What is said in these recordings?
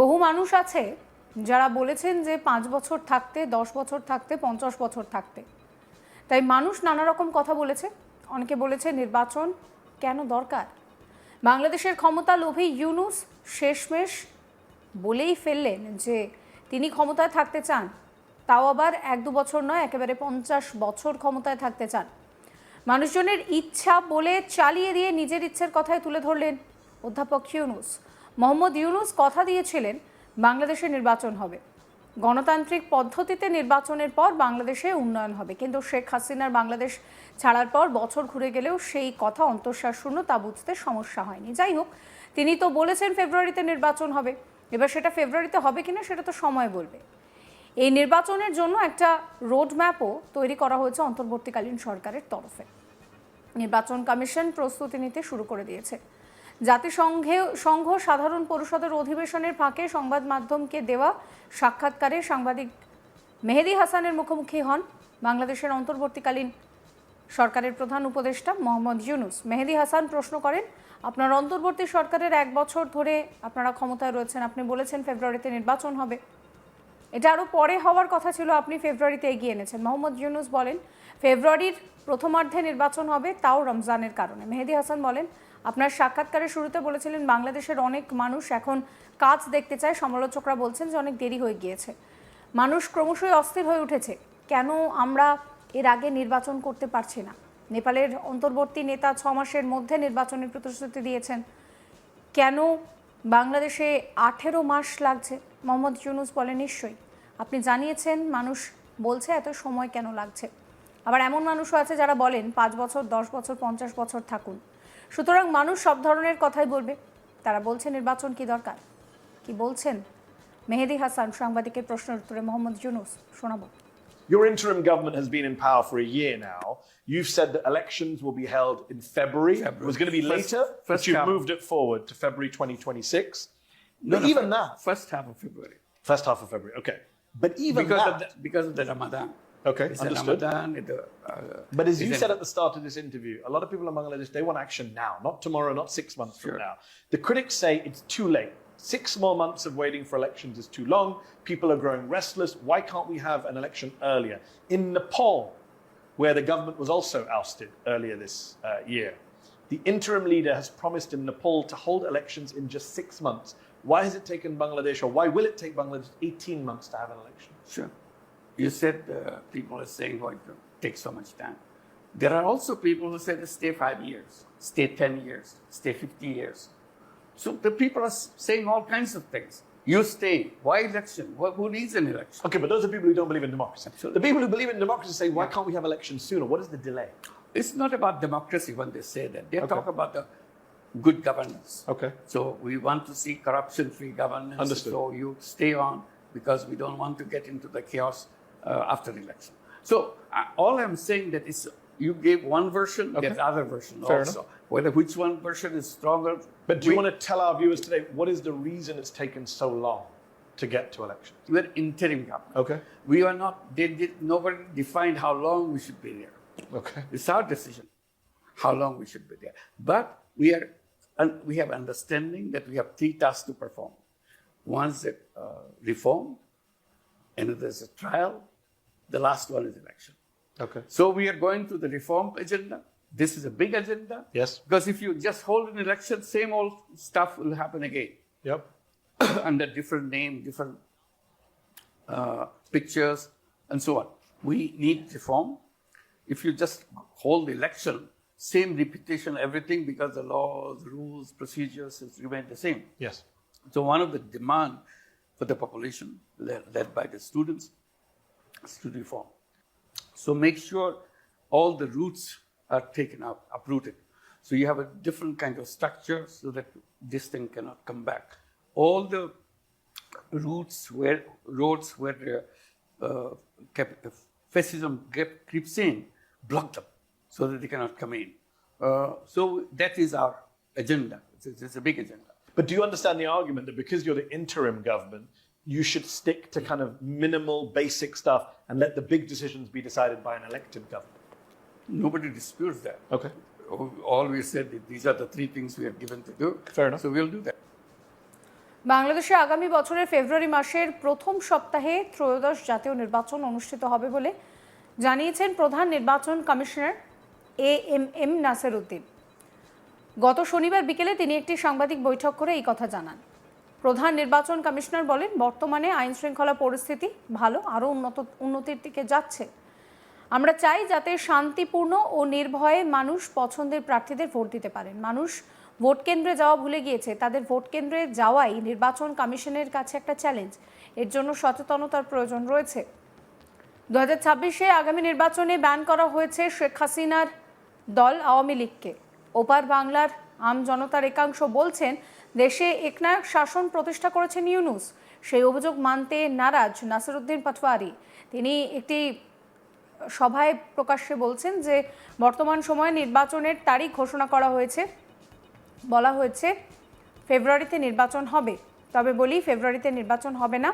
বহু মানুষ আছে যারা বলেছেন যে পাঁচ বছর থাকতে, দশ বছর থাকতে, পঞ্চাশ বছর থাকতে। তাই মানুষ নানা রকম কথা বলেছে। অনেকে বলেছে নির্বাচন কেন দরকার? বাংলাদেশের ক্ষমতা লোভী ইউনুস শেষমেশ বলেই ফেললেন যে তিনি ক্ষমতায় থাকতে চান। তাও আবার এক দু বছর নয়, একেবারে পঞ্চাশ বছর ক্ষমতায় থাকতে চান। মানুষজনের ইচ্ছা বলে চালিয়ে দিয়ে নিজের ইচ্ছের কথাই তুলে ধরলেন অধ্যাপক ইউনুস। মোহাম্মদ ইউনুস কথা দিয়েছিলেন, বাংলাদেশে নির্বাচন হবে। গণতান্ত্রিক পদ্ধতিতে নির্বাচনের পর বাংলাদেশে উন্নয়ন হবে। কিন্তু শেখ হাসিনার বাংলাদেশ ছাড়ার পর বছর ঘুরে গেলেও সেই কথা অন্তঃশ্বাস শূন্য তা বুঝতে সমস্যা হয়নি। যাই হোক, তিনি তো বলেছেন ফেব্রুয়ারিতে নির্বাচন হবে। এবার সেটা ফেব্রুয়ারিতে হবে কিনা সেটা তো সময় বলবে। এই নির্বাচনের জন্য একটা রোড ম্যাপও তৈরি করা হয়েছে অন্তর্বর্তীকালীন সরকারের তরফে। নির্বাচন কমিশন প্রস্তুতি নিতে শুরু করে দিয়েছে। জাতিসংঘে সংঘ সাধারণ পরিষদের অধিবেশনের ফাঁকে সংবাদ মাধ্যমকে দেওয়া সাক্ষাৎকারে সাংবাদিক মেহেদি হাসানের মুখোমুখি হন বাংলাদেশের অন্তর্বর্তীকালীন সরকারের প্রধান উপদেষ্টা মোহাম্মদ ইউনুস। মেহেদি হাসান প্রশ্ন করেন, আপনার অন্তর্বর্তী সরকারের এক বছর ধরে আপনারা ক্ষমতায় রয়েছেন, আপনি বলেছেন ফেব্রুয়ারিতে নির্বাচন হবে। এটা আরও পরে হওয়ার কথা ছিল, আপনি ফেব্রুয়ারিতে এগিয়ে এনেছেন। মোহাম্মদ ইউনুস বলেন, ফেব্রুয়ারির প্রথমার্ধে নির্বাচন হবে তাও রমজানের কারণে। মেহেদি হাসান বলেন আপনার সাক্ষাৎকারের শুরুতে বলেছিলেন, বাংলাদেশের অনেক মানুষ এখন কাজ দেখতে চায়। সমালোচকরা বলছেন যে, অনেক দেরি হয়ে গিয়েছে। মানুষ ক্রমশই অস্থির হয়ে উঠেছে। কেন আমরা এর আগে নির্বাচন করতে পারছি না? নেপালের অন্তর্বর্তী নেতা ছ মাসের মধ্যে নির্বাচনের প্রতিশ্রুতি দিয়েছেন। কেন বাংলাদেশে আঠেরো মাস লাগছে? মোহাম্মদ ইউনুস বলে নিশ্চয়ই। আপনি জানিয়েছেন মানুষ বলছে এত সময় কেন লাগছে। আবার এমন মানুষও আছে যারা বলেন, পাঁচ বছর, দশ বছর, পঞ্চাশ বছর থাকুন। সুতরাং মানুষ সব ধরনের কথাই বলবে তারা বলছে নির্বাচন কি দরকার কি বলছেন মেহেদি হাসান সাংবাদিকের প্রশ্নের উত্তরে মোহাম্মদ ইউনুস শোনাবো Your interim government has been in power for a year now. You've said that elections will be held in February. It was going to be First- later, but first you've half. moved it forward to February 2026. No, But no, even fir- that, First half of February. first half of February, okay. But even Because that, of the, because of the Ramadan. Okay, It's understood. Ramadan. it, uh, uh, But as you it's said at the start of this interview, a lot of people in Bangladesh, they want action now, not tomorrow, not six months from now. The critics say it's too late. Six more months of waiting for elections is too long. People are growing restless. Why can't we have an election earlier? In Nepal, where the government was also ousted earlier this uh, year, the interim leader has promised in Nepal to hold elections in just six months. Why has it taken Bangladesh, or why will it take Bangladesh 18 months to have an election? Sure. You said uh, people are saying why it takes so much time. There are also people who say stay five years, stay 10 years, stay 50 years. So the people are saying all kinds of things. You stay. Why election? Wh- Who needs an election? Okay, but those are people who don't believe in democracy. Absolutely. The people who believe in democracy say, why can't we have elections sooner? What is the delay? It's not about democracy when they say that. They Okay. talk about the good governance. Okay. So we want to see corruption-free governance. Understood. So you stay on because we don't want to get into the chaos uh, after the election. So uh, all I'm saying that is you gave one version, Okay. there's other version Fair also. Whether which one version is stronger. But do you want to tell our viewers today what is the reason it's taken so long to get to elections? We're interim government. Okay. We are not. They did. Nobody defined how long we should be there. Okay. It's our decision how long we should be there. But we are, and we have understanding that we have three tasks to perform. One is the uh, reform, another is a trial, the last one is election. Okay. So we are going to the reform agenda. This is a big agenda. Yes. Because if you just hold an election, same old stuff will happen again Yep. under different name, different uh, pictures, and so on. We need reform. If you just hold the election, same repetition, everything, because the laws, rules, procedures has remained the same. Yes. So one of the demand for the population, led, led by the students, to reform. So make sure all the roots are taken up, uprooted. So you have a different kind of structure so that this thing cannot come back. All the roots where roads where uh, fascism creeps in, block them so that they cannot come in. Uh, so that is our agenda. It's, it's a big agenda. But do you understand the argument that because you're the interim government, you should stick to kind of minimal, basic stuff and let the big decisions be decided by an elected government? Nobody disputes that. Okay. All we said that these are the three things we are given to do. Fair enough. So we'll do that. বাংলাদেশে আগামী বছরের ফেব্রুয়ারি মাসের প্রথম সপ্তাহে ত্রয়োদশ জাতীয় নির্বাচন অনুষ্ঠিত হবে বলে জানিয়েছেন প্রধান নির্বাচন commissioner A M M Nasir Uddin গত শনিবার বিকেলে তিনি একটি সাংবাদিক বৈঠক করে এই কথা জানান প্রধান নির্বাচন কমিশনার বলেন, বর্তমানে আইন শৃঙ্খলা পরিস্থিতি ভালো, আরও উন্নত, উন্নতির দিকে যাচ্ছে। আমরা চাই যাতে শান্তিপূর্ণ ও নির্ভয়ে মানুষ পছন্দের প্রার্থীদের ভোট দিতে পারেন। মানুষ ভোট কেন্দ্রে যাওয়া ভুলে গিয়েছে। তাদের ভোট কেন্দ্রে যাওয়াই নির্বাচন কমিশনের কাছে একটা চ্যালেঞ্জ এর জন্য সচেতনতার প্রয়োজন রয়েছে। দু হাজার ছাব্বিশে আগামী নির্বাচনে ব্যান করা হয়েছে শেখ হাসিনার দল আওয়ামী লীগকে। ওপার বাংলার আম জনতার একাংশ বলছেন দেশে একনায়ক শাসন প্রতিষ্ঠা করেছেন ইউনুস। সেই অভিযোগ মানতে নারাজ নাসিরুদ্দিন পাটোয়ারি। তিনি একটি সভায় প্রকাশ্যে বলছেন যে, বর্তমান সময়ে নির্বাচনের তারিখ ঘোষণা করা হয়েছে। বলা হয়েছে, ফেব্রুয়ারিতে নির্বাচন হবে। তবে বলি, ফেব্রুয়ারিতে নির্বাচন হবে না।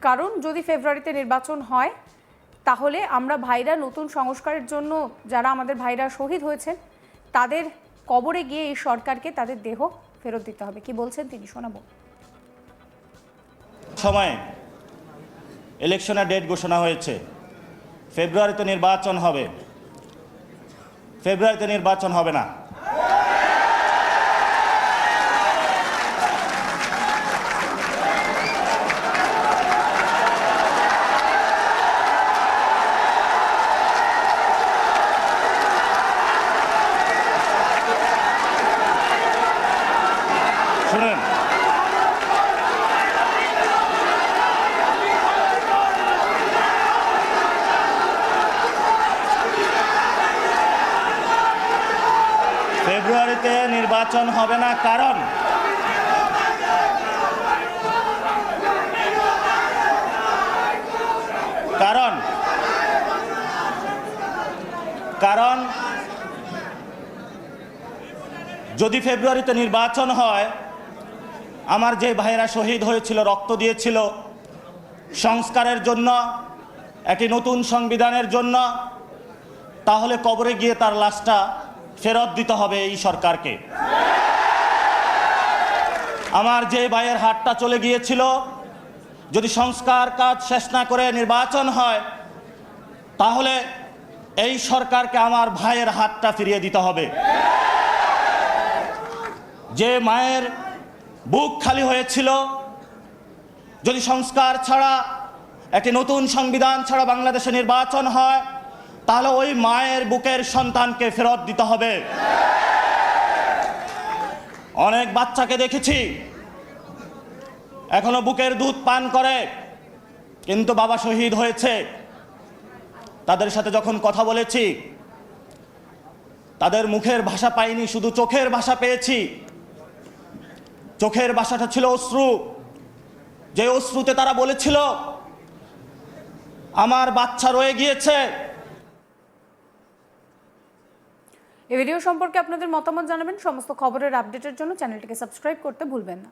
কারণ, যদি ফেব্রুয়ারিতে নির্বাচন হয়, তাহলে আমরা ভাইরা নতুন সংস্কারের জন্য যারা আমাদের ভাইরা শহীদ হয়েছেন, তাদের কবরে গিয়ে এই সরকারকে তাদের দেহ ফেরত দিতে হবে। কি বলছেন তিনি? শোনাবো। সময়ে ইলেকশনের ডেট ঘোষণা হয়েছে। ফেব্রুয়ারিতে নির্বাচন হবে। ফেব্রুয়ারিতে নির্বাচন হবে না। ফেব্রুয়ারিতে নির্বাচন হবে না, কারণ কারণ কারণ যদি ফেব্রুয়ারিতে নির্বাচন হয়, আমার যে ভাইয়েরা শহীদ হয়েছিল, রক্ত দিয়েছিল সংস্কারের জন্য, একটি নতুন সংবিধানের জন্য, তাহলে কবরে গিয়ে তার লাশটা ফেরত দিতে হবে এই সরকারকে। আমার যে ভাইয়ের হাতটা চলে গিয়েছিল, যদি সংস্কার কাজ শেষ না করে নির্বাচন হয়, তাহলে এই সরকারকে আমার ভাইয়ের হাতটা ফিরিয়ে দিতে হবে। যে মায়ের বুক খালি হয়েছিল, যদি সংস্কার ছাড়া, একটি নতুন সংবিধান ছাড়া বাংলাদেশে নির্বাচন হয় তাহলে ওই মায়ের বুকের সন্তানকে ফেরত দিতে হবে। অনেক বাচ্চাকে দেখেছি, এখনও বুকের দুধ পান করে, কিন্তু বাবা শহীদ হয়েছে। তাদের সাথে যখন কথা বলেছি, তাদের মুখের ভাষা পাইনি, শুধু চোখের ভাষা পেয়েছি। চোখের ভাষাটা ছিল অশ্রু। যে অশ্রুতে তারা বলেছিল, আমার বাচ্চা রয়ে গিয়েছে এই ভিডিও সম্পর্কে আপনাদের মতামত জানাবেন। সমস্ত খবরের আপডেটের জন্য চ্যানেলটিকে সাবস্ক্রাইব করতে ভুলবেন না।